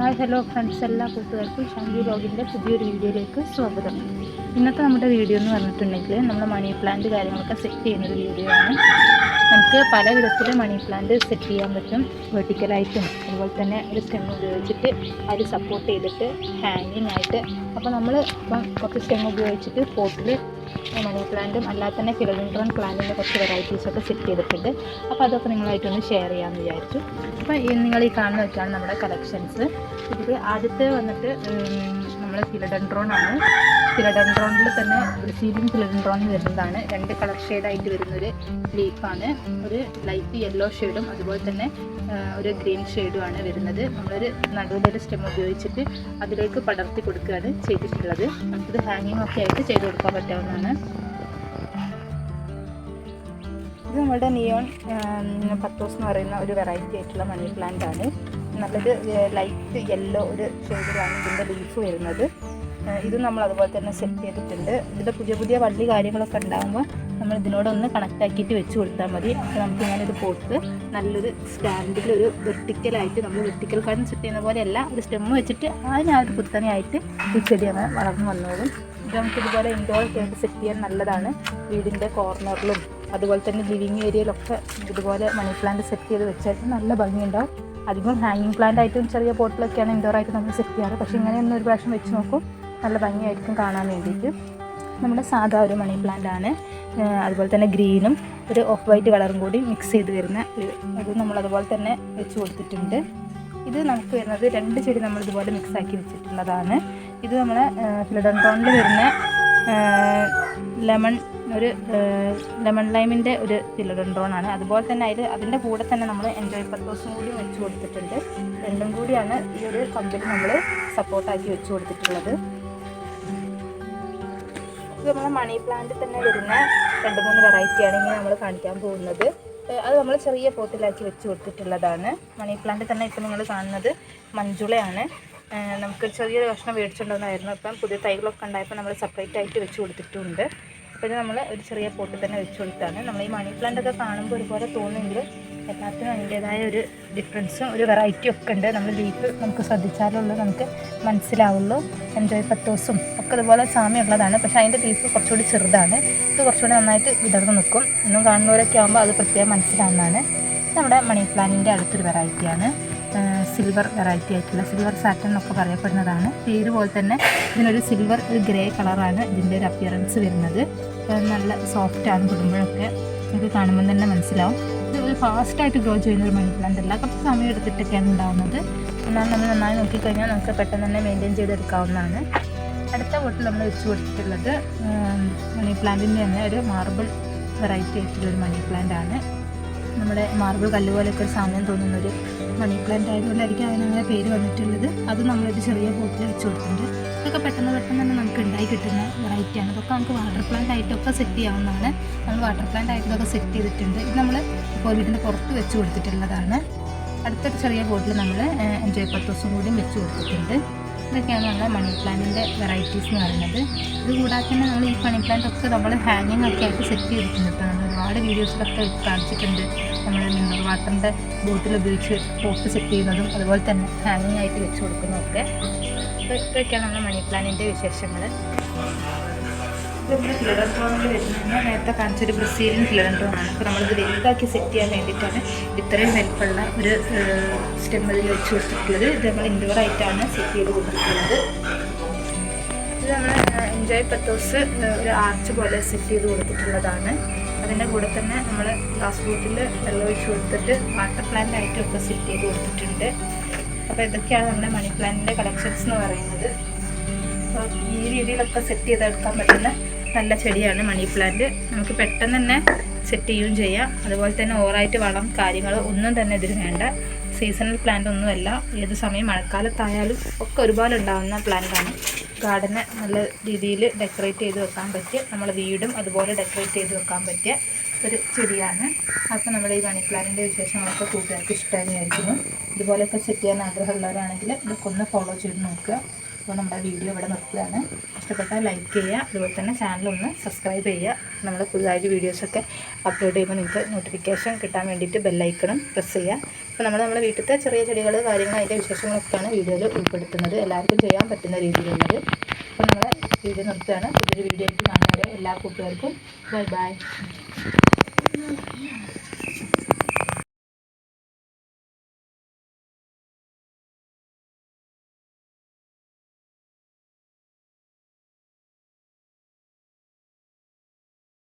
Hi hello friends എല്ലാ കൂട്ടുകാർക്കും ഷാങ്കി ലോഗിന്റെ പുതിയൊരു വീഡിയോയിലേക്ക് സ്വാഗതം. ഇന്നത്തെ നമ്മുടെ വീഡിയോ എന്ന് പറഞ്ഞിട്ടുണ്ടെങ്കിൽ നമ്മൾ മണി പ്ലാന്റ് കാര്യങ്ങളൊക്കെ സെറ്റ് ചെയ്യുന്നൊരു വീഡിയോ ആണ്. നമുക്ക് പല വിധത്തിൽ മണി പ്ലാന്റ് സെറ്റ് ചെയ്യാൻ പറ്റും. വെർട്ടിക്കലായിട്ടും അതുപോലെ തന്നെ ഒരു സ്റ്റെം ഉപയോഗിച്ചിട്ട് അതിൽ സപ്പോർട്ട് ചെയ്തിട്ട് ഹാങ്ങിങ് ആയിട്ട്. അപ്പോൾ നമ്മൾ ഇപ്പം കുറച്ച് സ്റ്റെം ഉപയോഗിച്ചിട്ട് പോട്ടിൽ മണി പ്ലാന്റും അല്ലാതെ തന്നെ ഫിലോഡൻഡ്രോൺ പ്ലാന്റിന്റെ കുറച്ച് വെറൈറ്റീസൊക്കെ സെറ്റ് ചെയ്തിട്ടുണ്ട്. അപ്പോൾ അതൊക്കെ നിങ്ങളായിട്ടൊന്ന് ഷെയർ ചെയ്യാമെന്ന് വിചാരിച്ചു. അപ്പോൾ നിങ്ങൾ ഈ കാണുന്നതൊക്കെയാണ് നമ്മുടെ കളക്ഷൻസ് ഇതിൽ ആദ്യത്തെ വന്നിട്ട് നമ്മൾ ഫിലഡൻഡ്രോൺ ആണ്. ഫിലഡൻഡ്രോണിൽ തന്നെ ബ്രസീലിയൻ ഫിലഡൻഡ്രോൺ വരുന്നതാണ്. രണ്ട് കളർ ഷെയ്ഡായിട്ട് വരുന്നൊരു ലീഫാണ് ഒരു ലൈറ്റ് യെല്ലോ ഷെയ്ഡും അതുപോലെ തന്നെ ഒരു ഗ്രീൻ ഷെയ്ഡുമാണ് വരുന്നത്. നമ്മളൊരു നടുവിലൊരു സ്റ്റെം ഉപയോഗിച്ചിട്ട് അതിലേക്ക് പടർത്തി കൊടുക്കുകയാണ് ചെയ്തിട്ടുള്ളത്. നമുക്കിത് ഹാങ്ങിങ് ഒക്കെ ആയിട്ട് ചെയ്ത് കൊടുക്കാൻ പറ്റാവുന്നതാണ്. ഇത് നമ്മുടെ നിയോൺ പത്തോസ് എന്ന് പറയുന്ന ഒരു വെറൈറ്റി ആയിട്ടുള്ള മണി പ്ലാന്റ് ആണ്. നല്ലൊരു ലൈറ്റ് യെല്ലോ ഒരു ഷെയ്ഡിലാണ് ഇതിന്റെ ലീഫ് വരുന്നത്. ഇത് നമ്മൾ അതുപോലെ തന്നെ സെറ്റ് ചെയ്തിട്ടുണ്ട്. ഇതിന്റെ പുതിയ പുതിയ വള്ളി കാര്യങ്ങളൊക്കെ ഉണ്ടാകുമ്പോൾ നമ്മൾ ഇതിനോടൊന്ന് കണക്റ്റ് ആക്കിയിട്ട് വെച്ച് കൊടുത്താൽ മതി. അപ്പോൾ നമുക്ക് ഇങ്ങനൊരു പോട്ട് നല്ലൊരു സ്റ്റാൻഡിൽ ഒരു വെർട്ടിക്കലായിട്ട് നമ്മൾ വെർട്ടിക്കൽ കാർഡൻ സെറ്റ് ചെയ്യുന്ന പോലെയല്ല ഒരു സ്റ്റെമ്മ് വെച്ചിട്ട് അതിന് ഒരു കുത്തനെയായിട്ട് ഈ ചെടി അങ്ങനെ വളർന്നു വന്നോളും. ഇത് നമുക്ക് ഇതുപോലെ ഇൻഡോർ ആയിട്ട് സെറ്റ് ചെയ്യാൻ നല്ലതാണ്. വീടിന്റെ കോർണറിലും അതുപോലെ തന്നെ ലിവിങ് ഏരിയയിലൊക്കെ ഇതുപോലെ മണി പ്ലാന്റ് സെറ്റ് ചെയ്ത് വെച്ചാൽ നല്ല ഭംഗിയുണ്ടാവും. അധികം ഹാങ്ങിങ് പ്ലാന്റ് ആയിട്ടും ചെറിയ പോട്ടിലൊക്കെയാണ് ഇൻഡോർ ആയിട്ട് നമ്മൾ സെറ്റ് ചെയ്യാറ്. പക്ഷേ ഇങ്ങനെയൊന്നും ഒരു പ്രാവശ്യം വെച്ച് നോക്കും. നല്ല ഭംഗിയായിരിക്കും കാണാൻ വേണ്ടിയിട്ട്. നമ്മുടെ സാധാ ഒരു മണി പ്ലാന്റ് ആണ്. അതുപോലെ തന്നെ ഗ്രീനും ഒരു ഓഫ് വൈറ്റ് കളറും കൂടി മിക്സ് ചെയ്ത് വരുന്ന ഇത് അത് നമ്മൾ അതുപോലെ തന്നെ വെച്ച് കൊടുത്തിട്ടുണ്ട്. ഇത് നമുക്ക് വരുന്നത് രണ്ട് ചെടി നമ്മൾ ഇതുപോലെ മിക്സ് ആക്കി വെച്ചിട്ടുള്ളതാണ്. ഇത് നമ്മളെ ഫിലഡൻഡ്രോണിൽ വരുന്ന ലെമൺ ഒരു ലെമൺ ലൈമിന്റെ ഒരു ഫിലഡൻഡ്രോൺ ആണ്. അതുപോലെ തന്നെ അതിൽ അതിന്റെ കൂടെ തന്നെ നമ്മൾ എൻജോയ് പർപ്പസും കൂടി വെച്ച് കൊടുത്തിട്ടുണ്ട്. രണ്ടും കൂടിയാണ് ഈ ഒരു കമ്പിൽ നമ്മൾ സപ്പോർട്ടാക്കി വെച്ച് കൊടുത്തിട്ടുള്ളത്. ഇത് നമ്മളെ മണി പ്ലാന്റ് തന്നെ വരുന്ന രണ്ട് മൂന്ന് വെറൈറ്റിയാണ് ഇനി നമ്മൾ കാണിക്കാൻ പോകുന്നത്. അത് നമ്മൾ ചെറിയ പോട്ടിലാക്കി വെച്ച് കൊടുത്തിട്ടുള്ളതാണ്. മണി പ്ലാന്റ് തന്നെ ഇപ്പം നിങ്ങൾ കാണുന്നത് മഞ്ജുളയാണ്. നമുക്ക് ചെറിയൊരു കഷ്ണം മേടിച്ചിട്ടുണ്ടെന്നായിരുന്നു ഇപ്പം പുതിയ തൈകളൊക്കെ ഉണ്ടായപ്പോൾ നമ്മൾ സെപ്പറേറ്റ് ആയിട്ട് വെച്ച് കൊടുത്തിട്ടുണ്ട്. ഇത് നമ്മൾ ഒരു ചെറിയ പോട്ടിൽ തന്നെ വെച്ച് കൊടുത്താണ്. നമ്മൾ ഈ മണി പ്ലാന്റ് ഒക്കെ കാണുമ്പോൾ ഒരുപോലെ തോന്നുമെങ്കിലും എല്ലാത്തിനും അതിന്റേതായ ഒരു ഡിഫറൻസും ഒരു വെറൈറ്റിയും ഒക്കെ ഉണ്ട്. നമ്മൾ ലീഫ് നമുക്ക് ശ്രദ്ധിച്ചാലുള്ളൂ നമുക്ക് മനസ്സിലാവുള്ളൂ. എൻജോയ് പത്തോസും ഒക്കെ ഇതുപോലെ സാമ്യമുള്ളതാണ്. പക്ഷേ അതിന്റെ ലീഫ് കുറച്ചുകൂടി ചെറുതാണ്. ഇത് കുറച്ചുകൂടി നന്നായിട്ട് വിടർന്ന് നിൽക്കും. ഒന്നും കാണുന്നവരൊക്കെ ആകുമ്പോൾ അത് പ്രത്യേകം മനസ്സിലാവുന്നതാണ്. നമ്മുടെ മണി പ്ലാന്റിന്റെ അടുത്തൊരു വെറൈറ്റിയാണ് സിൽവർ വെറൈറ്റി ആയിട്ടുള്ള സിൽവർ സാറ്റൻ എന്നൊക്കെ പറയപ്പെടുന്നതാണ്. പേര് പോലെ തന്നെ ഇതിനൊരു സിൽവർ ഒരു ഗ്രേ കളറാണ് ഇതിന്റെ ഒരു അപ്പിയറൻസ് വരുന്നത്. നല്ല സോഫ്റ്റാണ് തൊടുമ്പോഴൊക്കെ. ഇത് കാണുമ്പോൾ തന്നെ മനസ്സിലാവും. ഇത് ഒരു ഫാസ്റ്റായിട്ട് ഗ്രോ ചെയ്യുന്ന ഒരു മണി പ്ലാന്റ് അല്ല. കുറച്ച് സമയം എടുത്തിട്ടൊക്കെയാണ് ഉണ്ടാകുന്നത് എന്നാൽ നമ്മൾ നന്നായി നോക്കിക്കഴിഞ്ഞാൽ നമുക്ക് പെട്ടെന്ന് തന്നെ മെയിന്റെയിൻ ചെയ്തെടുക്കാവുന്നതാണ്. അടുത്ത ബോട്ടിൽ നമ്മൾ വെച്ച് കൊടുത്തിട്ടുള്ളത് മണി പ്ലാന്റിന്റെ തന്നെ ഒരു മാർബിൾ വെറൈറ്റി ആയിട്ടുള്ള ഒരു മണി പ്ലാന്റ് ആണ്. നമ്മുടെ മാർബിൾ കല്ല് പോലെയൊക്കെ ഒരു സാമ്യം തോന്നുന്ന ഒരു മണി പ്ലാന്റ് ആയതുകൊണ്ടായിരിക്കും അതിനങ്ങനെ പേര് വന്നിട്ടുള്ളത്. അത് നമ്മളൊരു ചെറിയ പോട്ടിൽ വെച്ച് ഇതൊക്കെ പെട്ടെന്ന് പെട്ടെന്ന് തന്നെ നമുക്ക് ഉണ്ടായി കിട്ടുന്ന വെറൈറ്റിയാണ് ഇതൊക്കെ നമുക്ക് വാട്ടർ പ്ലാന്റ് ആയിട്ടൊക്കെ സെറ്റ് ചെയ്യാവുന്നതാണ്. നമ്മൾ വാട്ടർ പ്ലാന്റ് ആയിട്ടൊക്കെ സെറ്റ് ചെയ്തിട്ടുണ്ട്. ഇത് നമ്മൾ ഇപ്പോൾ വീടിന്റെ പുറത്ത് വെച്ച് കൊടുത്തിട്ടുള്ളതാണ്. അടുത്തൊരു ചെറിയ ബോട്ടിൽ നമ്മൾ എൻജോയ് പത്തോസും കൂടിയും വെച്ച് കൊടുത്തിട്ടുണ്ട്. ഇതൊക്കെയാണ് നമ്മുടെ മണി പ്ലാന്റിന്റെ വെറൈറ്റീസ് എന്ന് പറയുന്നത്. ഇത് കൂടാതെ തന്നെ നമ്മൾ ഈ മണി പ്ലാന്റ് ഒക്കെ നമ്മൾ ഹാങ്ങിങ് ഒക്കെ ആയിട്ട് സെറ്റ് ചെയ്തിട്ടുണ്ട്. ഒരുപാട് വീഡിയോസിലൊക്കെ കാണിച്ചിട്ടുണ്ട്. നമ്മൾ വാട്ടറിന്റെ ബോട്ടിൽ ഉപയോഗിച്ച് പോട്ട് സെറ്റ് ചെയ്യുന്നതും അതുപോലെ തന്നെ ഹാങ്ങിങ് ആയിട്ട് വെച്ച് കൊടുക്കുന്നതൊക്കെ. അപ്പോൾ ഇതൊക്കെയാണ് നമ്മുടെ മണി പ്ലാന്റിന്റെ വിശേഷങ്ങൾ ഇതിവിടെ ഫിലഡൻഡ്രോണിൽ വരുന്നത് നേരത്തെ കാണിച്ചൊരു ബ്രസീലിയൻ ആണ്. അപ്പോൾ നമ്മളിത് വലുതാക്കി സെറ്റ് ചെയ്യാൻ വേണ്ടിയിട്ടാണ് ഇത്രയും വലിപ്പമുള്ള ഒരു സ്റ്റെം ഇതിൽ വെച്ച് കൊടുത്തിട്ടുള്ളത്. ഇത് നമ്മൾ ഇൻഡോർ ആയിട്ടാണ് സെറ്റ് ചെയ്ത് കൊടുത്തിട്ടുള്ളത്. ഇത് നമ്മൾ എൻജോയ് പത്തോസ് ഒരു ആർച്ച് പോലെ സെറ്റ് ചെയ്ത് കൊടുത്തിട്ടുള്ളതാണ്. അതിന്റെ കൂടെ തന്നെ നമ്മൾ ഗ്ലാസ് ബോട്ടിൽ വെള്ളം ഒഴിച്ച് കൊടുത്തിട്ട് വാട്ടർ പ്ലാന്റ് ആയിട്ട് ഒക്കെ സെറ്റ് ചെയ്ത് കൊടുത്തിട്ടുണ്ട്. അപ്പോൾ ഇതൊക്കെയാണ് നമ്മുടെ മണി പ്ലാന്റിന്റെ കളക്ഷൻസ് എന്ന് പറയുന്നത്. അപ്പോൾ ഈ രീതിയിലൊക്കെ സെറ്റ് ചെയ്തെടുക്കാൻ പറ്റുന്ന നല്ല ചെടിയാണ് മണി പ്ലാന്റ് നമുക്ക് പെട്ടെന്ന് തന്നെ സെറ്റ് ചെയ്യുകയും ചെയ്യാം. അതുപോലെ തന്നെ ഓവറായിട്ട് വളം കാര്യങ്ങൾ ഒന്നും തന്നെ ഇതിന് വേണ്ട. സീസണൽ പ്ലാന്റ് ഒന്നുമല്ല. ഏത് സമയം മഴക്കാലത്തായാലും ഒക്കെ ഒരുപാട് ഉണ്ടാകുന്ന പ്ലാന്റാണ് ഗാർഡനെ നല്ല രീതിയിൽ ഡെക്കറേറ്റ് ചെയ്ത് വെക്കാൻ പറ്റിയ നമ്മുടെ വീടും അതുപോലെ ഡെക്കറേറ്റ് ചെയ്ത് വെക്കാൻ പറ്റിയ ഒരു ചെടിയാണ്. അപ്പോൾ നമ്മുടെ ഈ മണി പ്ലാന്റിന്റെ വിശേഷങ്ങളൊക്കെ കൂട്ടുകാർക്ക് ഇഷ്ടമായിരിക്കുന്നു. ഇതുപോലെയൊക്കെ സെറ്റ് ചെയ്യാൻ ആഗ്രഹമുള്ളവരാണെങ്കിൽ ഇതൊക്കെ ഒന്ന് ഫോളോ ചെയ്ത് നോക്കുക. അപ്പോൾ നമ്മുടെ വീഡിയോ ഇവിടെ നിർത്തുകയാണ്. ഇഷ്ടപ്പെട്ടാൽ ലൈക്ക് ചെയ്യുക അതുപോലെ തന്നെ ചാനൽ ഒന്ന് സബ്സ്ക്രൈബ് ചെയ്യുക. നമ്മൾ പുതുതായിട്ട് വീഡിയോസൊക്കെ അപ്ലോഡ് ചെയ്യുമ്പോൾ നിങ്ങൾക്ക് നോട്ടിഫിക്കേഷൻ കിട്ടാൻ വേണ്ടിയിട്ട് ബെല്ലൈക്കണം പ്രസ് ചെയ്യുക. അപ്പോൾ നമ്മൾ നമ്മുടെ വീട്ടിലത്തെ ചെറിയ ചെടികൾ കാര്യങ്ങൾ അതിന്റെ വിശേഷങ്ങളൊക്കെയാണ് വീഡിയോയിൽ ഉൾപ്പെടുത്തുന്നത്. എല്ലാവർക്കും ചെയ്യാൻ പറ്റുന്ന രീതിയിലുള്ളത്. അപ്പോൾ നമ്മൾ വീഡിയോ നിർത്തുകയാണ്. പുതിയൊരു വീഡിയോ ആയിട്ട് കാണുന്നവരെ എല്ലാ കൂട്ടുകാർക്കും ബൈ ബൈ